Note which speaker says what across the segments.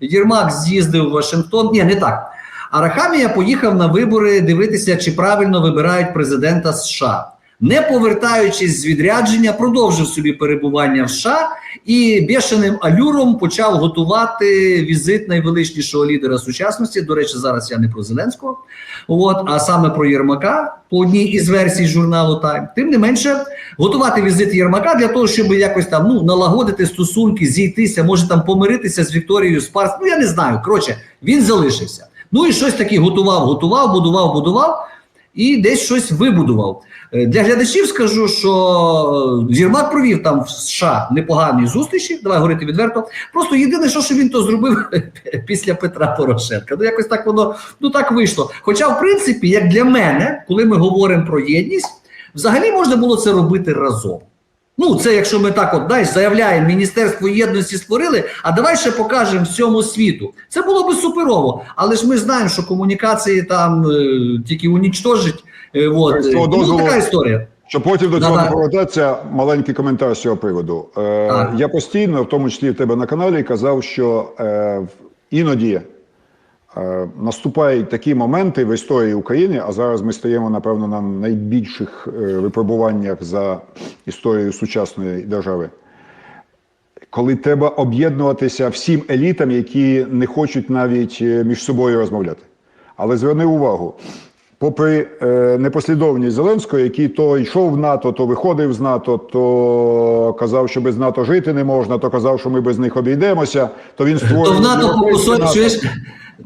Speaker 1: Єрмак з'їздив в Вашингтон. Ні, не так. Арахамія поїхав на вибори дивитися, чи правильно вибирають президента США. Не повертаючись з відрядження, продовжив собі перебування в США і бешеним алюром почав готувати візит найвеличнішого лідера сучасності. До речі, зараз я не про Зеленського, от а саме про Єрмака по одній із версій журналу Тайм. Тим не менше, готувати візит Єрмака для того, щоб якось там ну налагодити стосунки, зійтися, може там помиритися з Вікторією Спарс. Ну я не знаю. Коротше, він залишився. Ну і щось таке готував, готував, будував, будував і десь щось вибудував. Е, Для глядачів скажу, що Єрмак провів там в США непогані зустрічі. Давай говорити відверто. Просто єдине, що він то зробив після Петра Порошенка. Ну якось так воно ну так вийшло. Хоча, в принципі, як для мене, коли ми говоримо про єдність, взагалі можна було це робити разом. Ну, це якщо ми так от дай, заявляємо, Міністерство єдності створили, а давай ще покажемо всьому світу. Це було би суперово. Але ж ми знаємо, що комунікації там е, тільки унічтожить. Е, от.
Speaker 2: З
Speaker 1: Ну,
Speaker 2: дозволу-
Speaker 1: така історія.
Speaker 2: Щоб потім до цього
Speaker 1: Да-да.
Speaker 2: повертатися, маленький коментар з цього приводу. Е,
Speaker 1: Так.
Speaker 2: я постійно, в тому числі в тебе на каналі, казав, що е, в- іноді наступають такі моменти в історії України, а зараз ми стаємо, напевно, на найбільших е, випробуваннях за історію сучасної держави. Коли треба об'єднуватися всім елітам, які не хочуть навіть е, між собою розмовляти. Але зверни увагу, попри е, непослідовність Зеленського, який то йшов в НАТО, то виходив з НАТО, то казав, що без НАТО жити не можна, то казав, що ми без них обійдемося, то він створив
Speaker 1: То в НАТО по чуєш?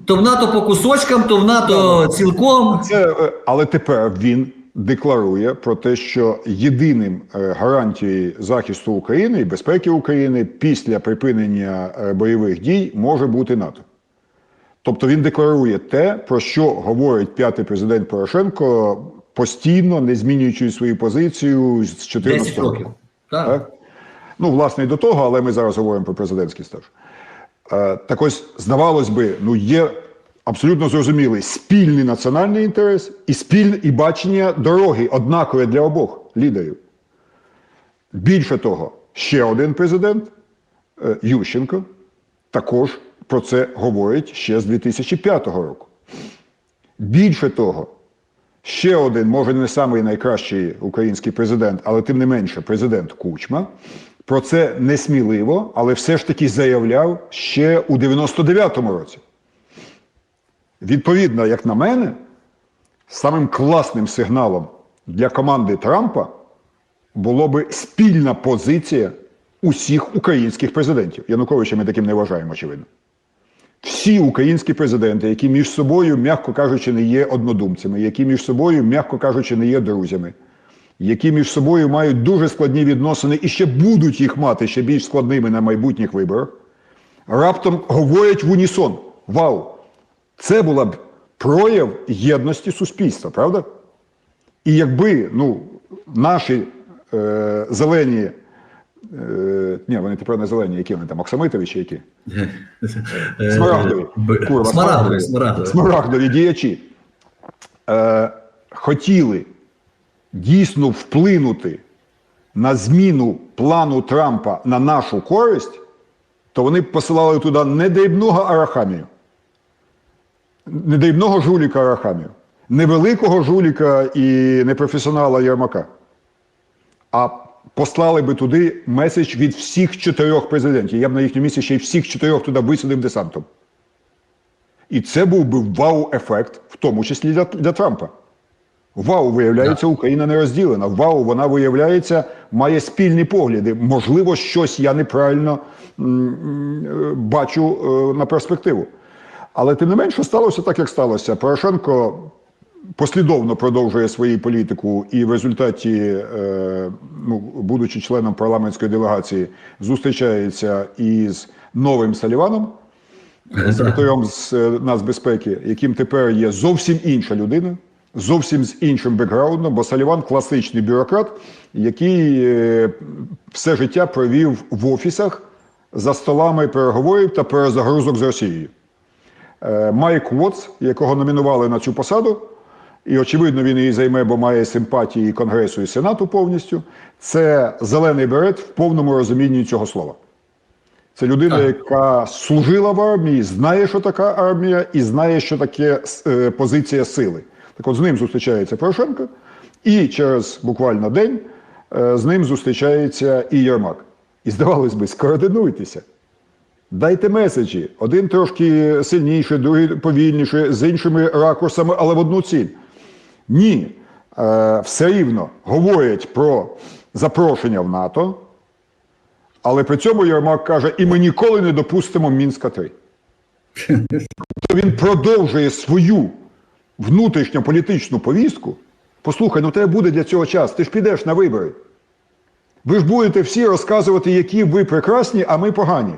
Speaker 1: То в НАТО по кусочкам, то в НАТО цілком.
Speaker 2: Це, е, але тепер він декларує про те, що єдиним е, гарантією захисту України і безпеки України після припинення е, бойових дій може бути НАТО. Тобто він декларує те, про що говорить п'ятий президент Порошенко постійно, не змінюючи свою позицію з 14
Speaker 1: 10 років. Так.
Speaker 2: Так? Ну, власне, і до того, але ми зараз говоримо про президентський стаж. Е, так ось, здавалось би, ну є абсолютно зрозумілий спільний національний інтерес і спільне і бачення дороги однакове для обох лідерів. Більше того, ще один президент е, Ющенко також про це говорить ще з 2005 року. Більше того, ще один, може не самий найкращий український президент, але тим не менше, президент Кучма. Про це несміливо, але все ж таки заявляв ще у 99-му році. Відповідно, як на мене, самим класним сигналом для команди Трампа було би спільна позиція усіх українських президентів. Януковича ми таким не вважаємо, очевидно. Всі українські президенти, які між собою, м'яко кажучи, не є однодумцями, які між собою, м'яко кажучи, не є друзями, які між собою мають дуже складні відносини і ще будуть їх мати ще більш складними на майбутніх виборах, раптом говорять в унісон: Вау! Це була б прояв єдності суспільства, правда? І якби ну, наші е, зелені, е, ні, вони тепер не зелені, які вони там, Оксамитові чи які? Смарагдові.
Speaker 1: Б-
Speaker 2: Курва,
Speaker 1: Смарагдові, смарагдові.
Speaker 2: Смарагдові діячі е, хотіли дійсно вплинути на зміну плану Трампа на нашу користь, то вони б посилали туди не дрібного Арахамію, не дрібного жуліка Арахамію, не великого жуліка і непрофесіонала Єрмака, а послали би туди меседж від всіх чотирьох президентів. Я б на їхньому місці ще й всіх чотирьох туди висадив десантом. І це був би вау-ефект, в тому числі для, для Трампа. Вау, виявляється, Україна не розділена. Вау, вона виявляється, має спільні погляди. Можливо, щось я неправильно е, бачу е, на перспективу. Але тим не менше сталося так, як сталося. Порошенко послідовно продовжує свою політику і в результаті, е, ну, будучи членом парламентської делегації, зустрічається із новим Саліваном, секретарем з нацбезпеки, яким тепер є зовсім інша людина, зовсім з іншим бекграундом, бо Саліван класичний бюрократ, який е, все життя провів в офісах за столами переговорів та перезагрузок з Росією. Е, Майк Вотс, якого номінували на цю посаду, і очевидно, він її займе, бо має симпатії Конгресу і Сенату повністю. Це зелений берет в повному розумінні цього слова. Це людина, яка служила в армії, знає, що така армія, і знає, що таке е, позиція сили. Так от з ним зустрічається Порошенко, і через буквально день е, з ним зустрічається і Єрмак. І здавалось би, скоординуйтеся. Дайте меседжі. Один трошки сильніший, другий повільніше, з іншими ракурсами, але в одну ціль. Ні. Е, все рівно говорять про запрошення в НАТО, але при цьому Єрмак каже, і ми ніколи не допустимо Мінська 3. Тобто він продовжує свою внутрішньополітичну повістку. Послухай, ну тебе буде для цього час, ти ж підеш на вибори. Ви ж будете всі розказувати, які ви прекрасні, а ми погані.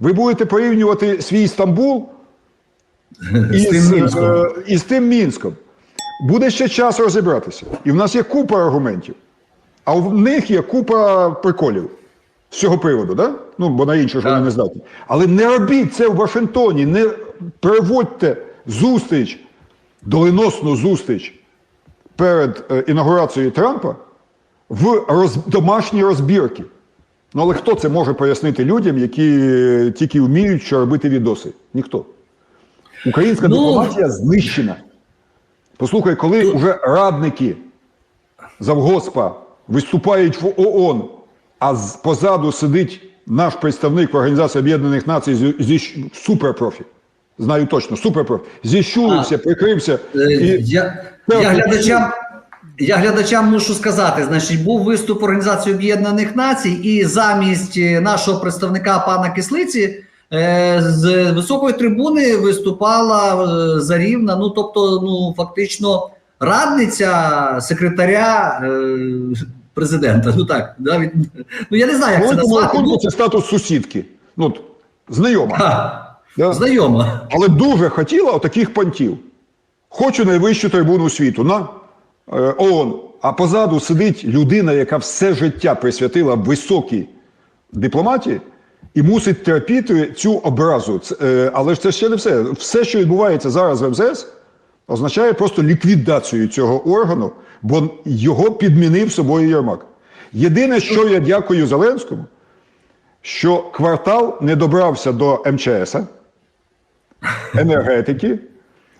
Speaker 2: Ви будете порівнювати свій Стамбул
Speaker 1: З тим
Speaker 2: із,
Speaker 1: Мінськом.
Speaker 2: е, із тим Мінськом. Буде ще час розібратися. І в нас є купа аргументів, а в них є купа приколів з цього приводу, да? ну, бо на інше ж вони не здатні. Але не робіть це в Вашингтоні, не переводьте зустріч, доленосну зустріч перед е, інаугурацією Трампа в роз... домашні розбірки. Ну, але хто це може пояснити людям, які е, тільки вміють що робити відоси? Ніхто. Українська
Speaker 1: Ну,
Speaker 2: дипломатія знищена. Послухай, коли вже радники завгоспа виступають в ООН, а позаду сидить наш представник в Організації Об'єднаних Націй зі, зі суперпрофі. Знаю точно, суперпрофі. Зіщулився, прикрився.
Speaker 1: Е,
Speaker 2: І...
Speaker 1: Я, я, глядачам, я глядачам мушу сказати, значить, був виступ Організації Об'єднаних Націй, і замість е, нашого представника пана Кислиці е, з високої трибуни виступала Зарівна, ну тобто, ну фактично, радниця секретаря президента. Ну так, да, від, ну я не знаю, як це назвати.
Speaker 2: Це статус сусідки. Ну, знайома. Да?
Speaker 1: знайома.
Speaker 2: Але дуже хотіла отаких понтів. Хочу найвищу трибуну світу на е, ООН. А позаду сидить людина, яка все життя присвятила високій дипломатії і мусить терпіти цю образу. Це, е, але ж це ще не все. Все, що відбувається зараз в МЗС, означає просто ліквідацію цього органу, бо його підмінив собою Єрмак. Єдине, що я дякую Зеленському, що квартал не добрався до МЧС, енергетики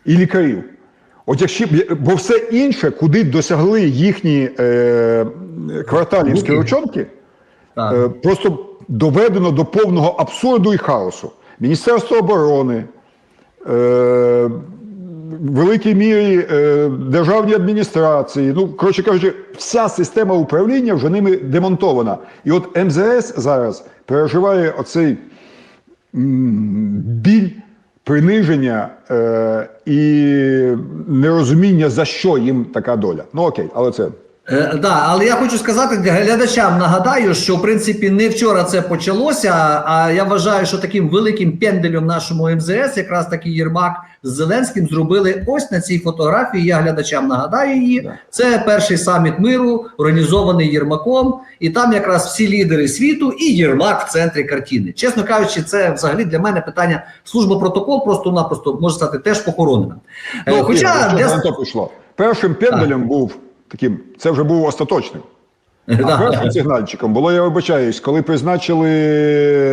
Speaker 2: і лікарів. От якщо бо все інше, куди досягли їхні е, кварталівські ручонки, е, просто доведено до повного абсурду і хаосу. Міністерство оборони, е, в великій мірі е, державні адміністрації, ну, коротше кажучи, вся система управління вже ними демонтована. І от МЗС зараз переживає оцей м, біль, приниження е, і нерозуміння, за що їм така доля. Ну окей, але це.
Speaker 1: Е, да, але я хочу сказати глядачам, нагадаю, що в принципі не вчора це почалося. А я вважаю, що таким великим пенделем нашому МЗС, якраз таки Єрмак з Зеленським зробили ось на цій фотографії. Я глядачам нагадаю її. Це перший саміт миру, організований Єрмаком, і там якраз всі лідери світу і Єрмак в центрі картини. Чесно кажучи, це взагалі для мене питання служба протокол просто-напросто може стати теж похоронена. Е,
Speaker 2: Ну,
Speaker 1: Хоча для...
Speaker 2: пішло. Першим пенделем був таким, це вже був остаточним. А першим сигнальчиком було, я вибачаюсь, коли призначили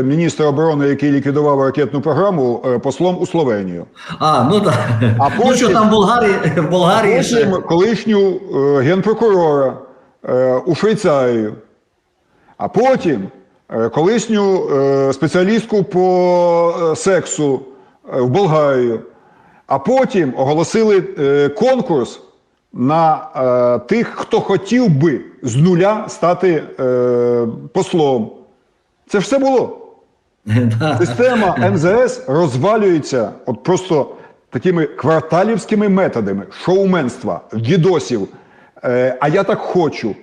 Speaker 2: міністра оборони, який ліквідував ракетну програму, е, послом у Словенію.
Speaker 1: А, ну так.
Speaker 2: А
Speaker 1: ну що там в Болгарії, ще.
Speaker 2: Потім колишню е, генпрокурора е, у Швейцарію, а потім колишню спеціалістку по сексу в Болгарію, а потім оголосили конкурс на е, тих, хто хотів би з нуля стати е, послом. Це ж все було. Система МЗС розвалюється от просто такими кварталівськими методами шоуменства, дідосів. Е, а я так хочу.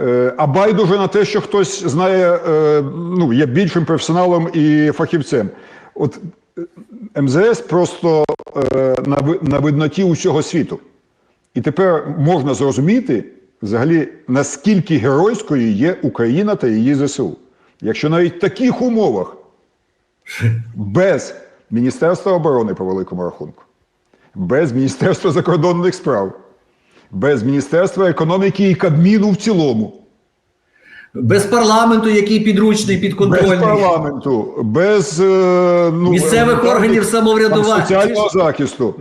Speaker 2: Е, а байдуже на те, що хтось знає, е, ну, є більшим професіоналом і фахівцем. От е, МЗС просто е, на, на видноті усього світу. І тепер можна зрозуміти взагалі, наскільки геройською є Україна та її ЗСУ. Якщо навіть в таких умовах без Міністерства оборони по великому рахунку, без Міністерства закордонних справ, без Міністерства економіки і Кабміну в цілому,
Speaker 1: Без парламенту, який підручний, підконтрольний.
Speaker 2: без парламенту, без е, ну,
Speaker 1: Місцевих
Speaker 2: е,
Speaker 1: органів самоврядування.
Speaker 2: соціального захисту,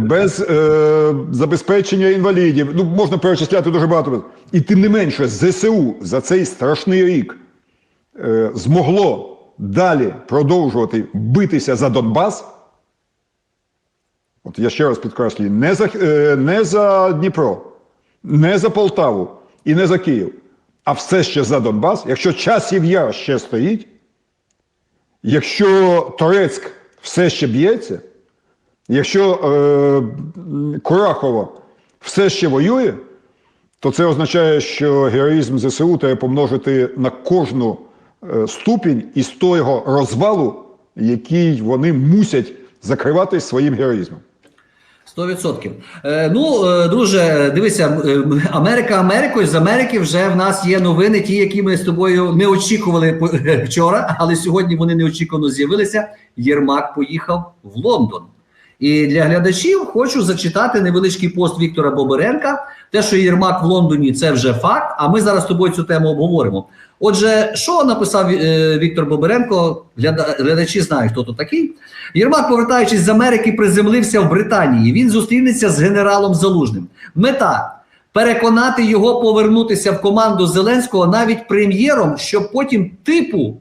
Speaker 2: без е, забезпечення інвалідів. Ну, можна перечисляти дуже багато. І тим не менше, ЗСУ за цей страшний рік е, змогло далі продовжувати битися за Донбас. От я ще раз підкреслюю, не за, е, не за Дніпро, не за Полтаву і не за Київ, а все ще за Донбас. Якщо часів яр ще стоїть, якщо Торецьк все ще б'ється, якщо е, Курахово все ще воює, то це означає, що героїзм ЗСУ треба помножити на кожну е, ступінь із того розвалу, який вони мусять закривати своїм героїзмом.
Speaker 1: Сто відсотків. Е, ну, е, друже, дивися, е, Америка Америкою. З Америки вже в нас є новини, ті, які ми з тобою не очікували вчора, але сьогодні вони неочікувано з'явилися. Єрмак поїхав в Лондон. І для глядачів хочу зачитати невеличкий пост Віктора Боберенка. Те, що Єрмак в Лондоні, це вже факт. А ми зараз з тобою цю тему обговоримо. Отже, що написав е, Віктор Боберенко? Гляда- глядачі знають, хто то такий. Єрмак, повертаючись з Америки, приземлився в Британії. Він зустрінеться з генералом Залужним. Мета переконати його повернутися в команду Зеленського навіть прем'єром, щоб потім типу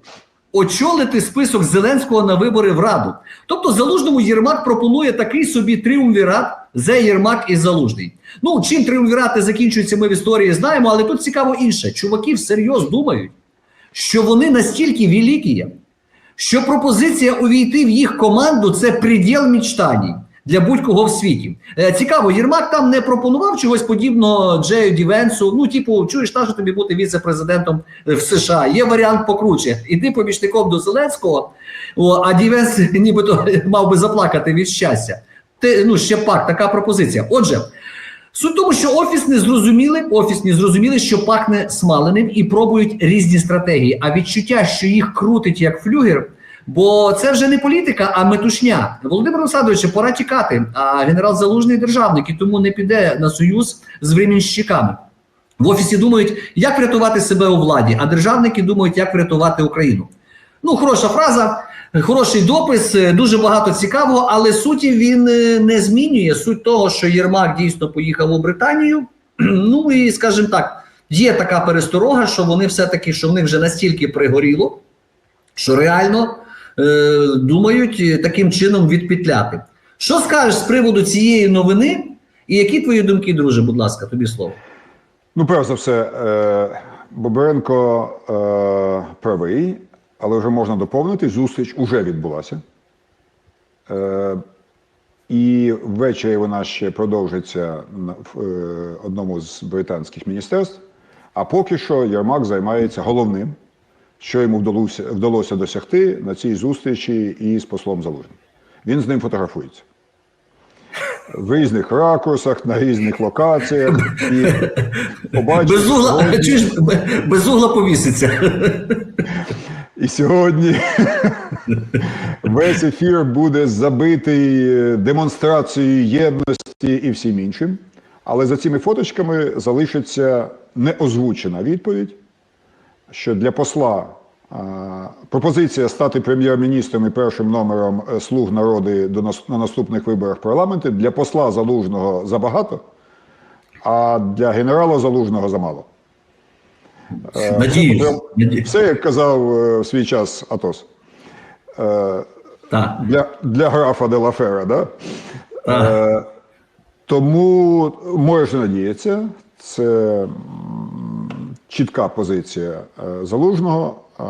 Speaker 1: очолити список Зеленського на вибори в Раду. Тобто Залужному Єрмак пропонує такий собі тріумвірат за Єрмак і Залужний. Ну, чим тріумвірати закінчуються, ми в історії знаємо, але тут цікаво інше. Чуваки всерйоз думають, що вони настільки великі, що пропозиція увійти в їх команду це приділ мечтаній для будь-кого в світі. Е, цікаво, Єрмак там не пропонував чогось подібного Джею Дівенсу. Ну, типу, чуєш, та що тобі бути віце-президентом е, в США. Є варіант покруче. Іди помічником до Зеленського, а Дівенс нібито мав би заплакати від щастя. Ти, ну, ще пак, така пропозиція. Отже. Суть тому, що офіс не зрозуміли, офісні зрозуміли, що пахне смаленим і пробують різні стратегії. А відчуття, що їх крутить як флюгер, бо це вже не політика, а метушня. Володимир Олександрович, пора тікати. А генерал Залужний державник і тому не піде на союз з временщиками. В офісі думають, як врятувати себе у владі, а державники думають, як врятувати Україну. Ну, хороша фраза, хороший допис, е, дуже багато цікавого, але суті він е, не змінює. Суть того, що Єрмак дійсно поїхав у Британію. Ну і скажімо так, є така пересторога, що вони все-таки що в них вже настільки пригоріло, що реально е, думають е, таким чином відпетляти. Що скажеш з приводу цієї новини? І які твої думки, друже? Будь ласка, тобі слово.
Speaker 2: Ну, перш за все, е, Бобренко е, правий, але вже можна доповнити. Зустріч уже відбулася. І ввечері вона ще продовжиться в одному з британських міністерств. А поки що Єрмак займається головним, що йому вдалося, вдалося досягти на цій зустрічі із послом Залужним. Він з ним фотографується. В різних ракурсах, на різних локаціях. І побачив,
Speaker 1: Без угла,
Speaker 2: сьогодні-
Speaker 1: чуєш, без угла повіситься.
Speaker 2: І сьогодні весь ефір буде забитий е, демонстрацією єдності і всім іншим. Але за цими фоточками залишиться неозвучена відповідь, що для посла пропозиція стати прем'єр-міністром і першим номером е, слуг народу на наступних виборах парламенту для посла залужного забагато, а для генерала залужного замало.
Speaker 1: Надіюсь.
Speaker 2: Прям
Speaker 1: Надіюсь.
Speaker 2: Все, як казав е, в свій час Атос. Е,
Speaker 1: Так.
Speaker 2: Для, для графа де Лафера, да?
Speaker 1: Так.
Speaker 2: Е, тому можна надіятися, це чітка позиція е, залужного. Е,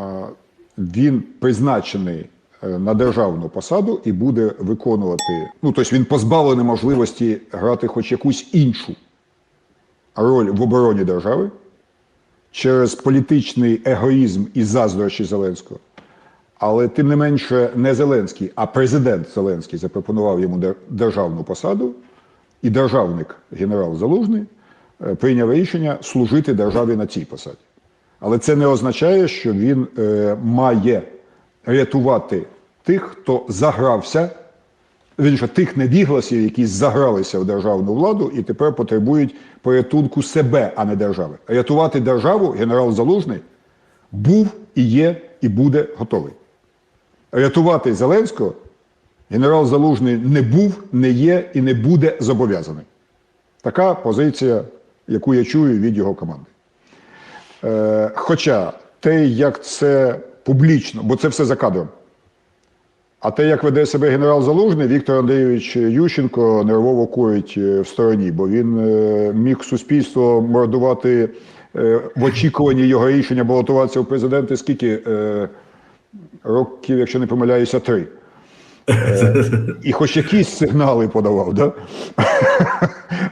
Speaker 2: Він призначений е, на державну посаду і буде виконувати. Ну, тобто він позбавлений можливості грати хоч якусь іншу роль в обороні держави через політичний егоїзм і заздрощі Зеленського. Але тим не менше, не Зеленський, а президент Зеленський запропонував йому державну посаду, і державник генерал Залужний прийняв рішення служити державі на цій посаді. Але це не означає, що він е, має рятувати тих, хто загрався, він що тих невігласів, які загралися в державну владу і тепер потребують порятунку себе, а не держави. Рятувати державу генерал Залужний був і є, і буде готовий. Рятувати Зеленського генерал Залужний не був, не є і не буде зобов'язаний. Така позиція, яку я чую від його команди. Е, хоча те, як це публічно, бо це все за кадром. А те, як веде себе генерал Залужний, Віктор Андрійович Ющенко нервово курить е, в стороні, бо він е, міг суспільство мордувати в очікуванні його рішення балотуватися в президенти скільки років, якщо не помиляюся, три. Е, І хоч якісь сигнали подавав, да?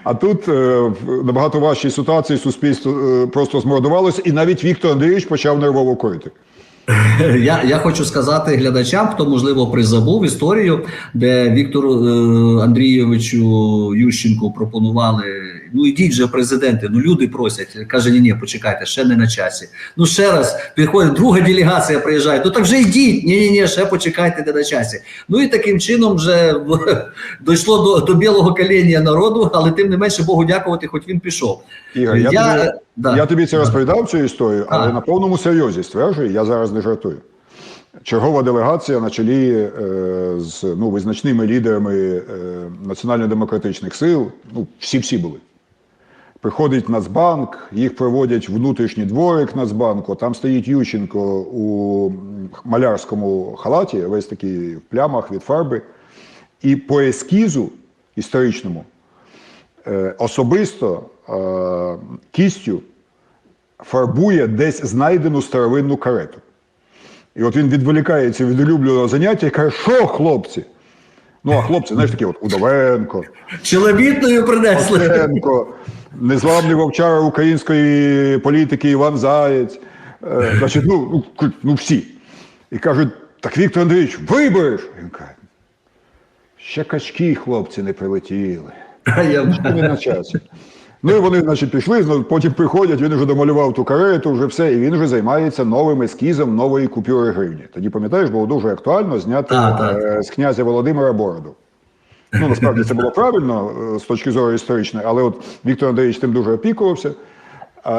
Speaker 2: а тут е, в набагато важчій ситуації суспільство е, просто змордувалося, і навіть Віктор Андрійович почав нервово курити.
Speaker 1: Я, я хочу сказати глядачам, хто можливо призабув історію, де Віктору Андрійовичу Ющенку пропонували: ну ідіть же президенти, ну люди просять. Каже, ні, ні, почекайте, ще не на часі. Ну ще раз приходить друга делегація, приїжджає. Ну так вже йдіть. Ні, ні, ні, ще почекайте, не на часі. Ну і таким чином вже дійшло до, до білого каління народу, але тим не менше Богу дякувати, хоч він пішов.
Speaker 2: Ігор, я,
Speaker 1: Я,
Speaker 2: тобі,
Speaker 1: да.
Speaker 2: я тобі це розповідав цю історію, але
Speaker 1: А.
Speaker 2: на повному серйозі стверджую, я зараз не жартую. Чергова делегація на чолі е, з ну, визначними лідерами е, національно-демократичних сил, ну, всі-всі були. Приходить Нацбанк, їх проводять в внутрішній дворик Нацбанку. Там стоїть Ющенко у малярському халаті, весь такий в плямах від фарби. І по ескізу історичному е, особисто е, кістю фарбує десь знайдену старовинну карету. І от він відволікається від улюбленого заняття і каже, що хлопці? Ну, а хлопці, знаєш, такі от Удовенко,
Speaker 1: Чоловітною принесли.
Speaker 2: Петренко, незламний вовчар української політики Іван Заєць. Е, значить, ну, ну, ну всі. І кажуть, так Віктор Андрійович, вибереш. Він каже, ще качки, хлопці, не прилетіли.
Speaker 1: А я
Speaker 2: Не на часі. Ну і вони, значить, пішли, потім приходять, він вже домалював ту карету, вже все, і він вже займається новим ескізом нової купюри гривні. Тоді, пам'ятаєш, було дуже актуально зняти
Speaker 1: Так, так.
Speaker 2: е, з князя Володимира бороду. Ну, насправді це було правильно е, з точки зору історичної, але от Віктор Андрійович тим дуже опікувався.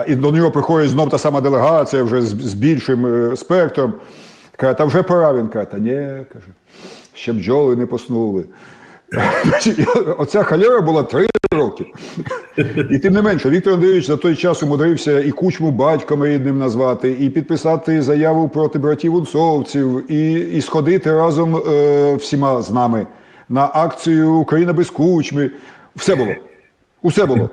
Speaker 2: І до нього приходить знов та сама делегація вже з, більшим е, спектром. Каже, та вже пора. Він каже, та ні, каже, ще бджоли не поснули. Оця халера була три роки. І тим не менше, Віктор Андрійович за той час умудрився і кучму батьком рідним назвати, і підписати заяву проти братів унцовців, і, і сходити разом е, всіма з нами на акцію Україна без кучми. Все було. Усе було.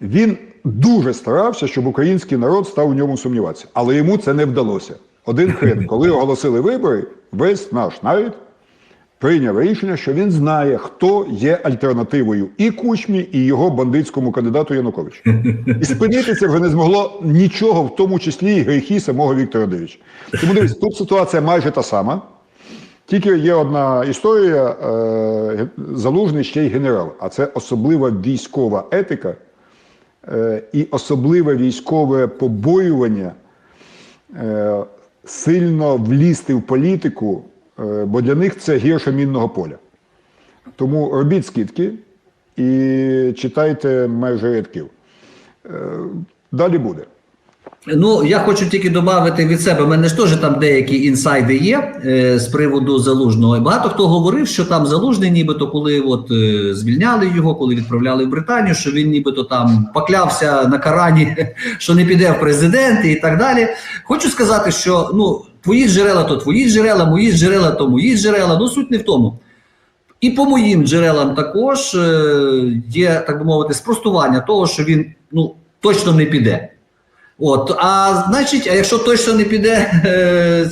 Speaker 2: Він дуже старався, щоб український народ став у ньому сумніватися. Але йому це не вдалося. Один хрен, коли оголосили вибори, весь наш навіть прийняв рішення, що він знає, хто є альтернативою і Кучмі, і його бандитському кандидату Януковичу. І спинитися вже не змогло нічого, в тому числі і гріхи самого Віктора Дивича. Тому дивись, тут ситуація майже та сама. Тільки є одна історія: е, залужний ще й генерал, а це особлива військова етика е, і особливе військове побоювання е, сильно влізти в політику, бо для них це гірше мінного поля. Тому робіть скидки і читайте межі рядків. Далі буде.
Speaker 1: Ну, я хочу тільки додати від себе. У мене ж теж там деякі інсайди є е, з приводу залужного. Багато хто говорив, що там залужний, нібито, коли от е, звільняли його, коли відправляли в Британію, що він нібито там поклявся на Корані, що не піде в президенти і так далі. Хочу сказати, що ну твої джерела, то твої джерела, мої джерела, то мої джерела. Ну суть не в тому. І по моїм джерелам також е, є, так би мовити, спростування того, що він ну точно не піде. От, а значить, а якщо точно не піде,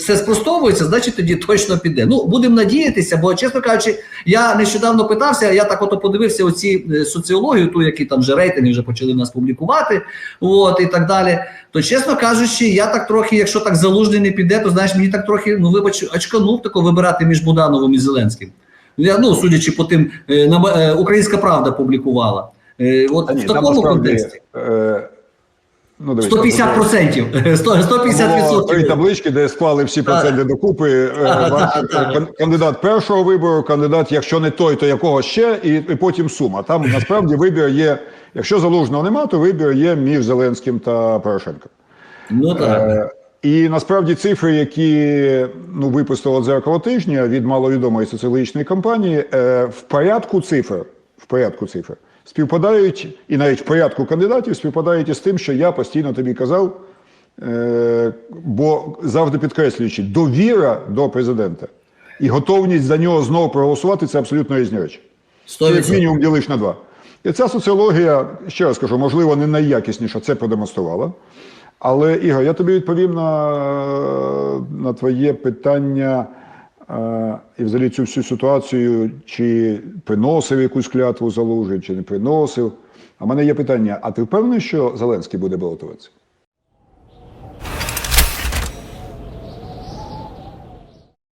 Speaker 1: це спростовується, значить тоді точно піде. Ну, будемо надіятися, бо, чесно кажучи, я нещодавно питався, я так ото подивився оці е, соціологію, ту, які там вже рейтинги вже почали нас публікувати, от, і так далі. То, чесно кажучи, я так трохи, якщо так залужний не піде, то знаєш, мені так трохи, ну вибач, очканув тако вибирати між Будановим і Зеленським. Я, ну, судячи по тим, е, на, е, Українська Правда публікувала. Е, от
Speaker 2: ні,
Speaker 1: в
Speaker 2: там
Speaker 1: такому контексті.
Speaker 2: е, ну, дивись,
Speaker 1: 150
Speaker 2: там
Speaker 1: процентів. 150
Speaker 2: було три
Speaker 1: відсотків.
Speaker 2: таблички, де склали всі проценти докупи. е, кан- Кандидат першого вибору, кандидат, якщо не той, то якого ще, і, і потім сума. Там насправді вибір є. Якщо залужного нема, то вибір є між Зеленським та Порошенком.
Speaker 1: Ну так.
Speaker 2: Е, І насправді цифри, які ну, випустило дзеркало тижня від маловідомої соціологічної компанії, е, в порядку цифр, в порядку цифр співпадають, і навіть в порядку кандидатів співпадають із тим, що я постійно тобі казав, е, бо завжди підкреслюючи, довіра до президента і готовність за нього знову проголосувати це абсолютно різні речі. Як мінімум ділиш на два. І ця соціологія, ще раз кажу, можливо, не найякісніша, це продемонструвала. Але, Ігор, я тобі відповім на, на твоє питання і взагалі цю всю ситуацію, чи приносив якусь клятву залужить, чи не приносив. А в мене є питання: а ти впевнений, що Зеленський буде балотуватися?